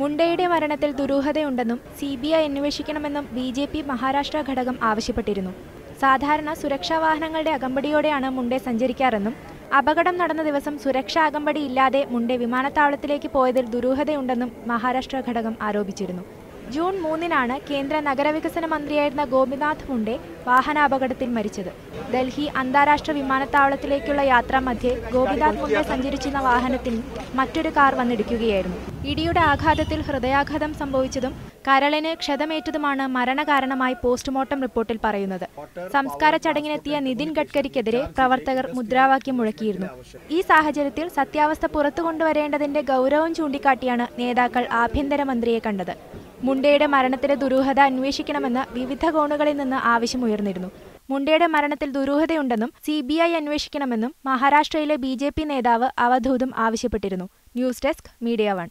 മുണ്ടയുടെ മരണത്തിൽ ദുരൂഹതയുണ്ടെന്നും C B I അന്വേഷിക്കണമെന്നും ബി ജെ പി മഹാരാഷ്ട്ര ഘടകം ആവശ്യപ്പെട്ടിരുന്നു. സാധാരണ സുരക്ഷാ വാഹനങ്ങളുടെ അകമ്പടിയോടെയാണ് മുണ്ടെ സഞ്ചരിക്കാറെന്നും അപകടം നടന്ന ദിവസം സുരക്ഷാ അകമ്പടി ഇല്ലാതെ മുണ്ടെ വിമാനത്താവളത്തിലേക്ക് പോയതിൽ ദുരൂഹതയുണ്ടെന്നും മഹാരാഷ്ട്ര ഘടകം ആരോപിച്ചിരുന്നു. ജൂൺ മൂന്നിനാണ് കേന്ദ്ര നഗരവികസന മന്ത്രിയായിരുന്ന ഗോപിനാഥ് മുണ്ടെ വാഹനാപകടത്തിൽ മരിച്ചത്. ഡൽഹി അന്താരാഷ്ട്ര വിമാനത്താവളത്തിലേക്കുള്ള യാത്രാ മധ്യേ ഗോപിനാഥ് മുണ്ടെ സഞ്ചരിച്ചിരുന്ന വാഹനത്തിൽ മറ്റൊരു കാർ വന്നിടിക്കുകയായിരുന്നു. ഇടിയുടെ ആഘാതത്തിൽ ഹൃദയാഘാതം സംഭവിച്ചതും കരളിന് ക്ഷതമേറ്റതുമാണ് മരണകാരണമായി പോസ്റ്റ്മോർട്ടം റിപ്പോർട്ടിൽ പറയുന്നത്. സംസ്കാര ചടങ്ങിനെത്തിയ നിതിൻ ഗഡ്കരിക്കെതിരെ പ്രവർത്തകർ മുദ്രാവാക്യം മുഴക്കിയിരുന്നു. ഈ സാഹചര്യത്തിൽ സത്യാവസ്ഥ പുറത്തു കൊണ്ടുവരേണ്ടതിന്റെ ഗൗരവം ചൂണ്ടിക്കാട്ടിയാണ് നേതാക്കൾ ആഭ്യന്തരമന്ത്രിയെ കണ്ടത്. മുണ്ടയുടെ മരണത്തിലെ ദുരൂഹത അന്വേഷിക്കണമെന്ന് വിവിധ കോണുകളിൽ നിന്ന് ആവശ്യമുയർന്നിരുന്നു മുണ്ടയുടെ മരണത്തിൽ ദുരൂഹതയുണ്ടെന്നും സി ബി ഐ അന്വേഷിക്കണമെന്നും മഹാരാഷ്ട്രയിലെ ബി ജെ പി നേതാവ് അവധൂതും ആവശ്യപ്പെട്ടിരുന്നു. News desk media one.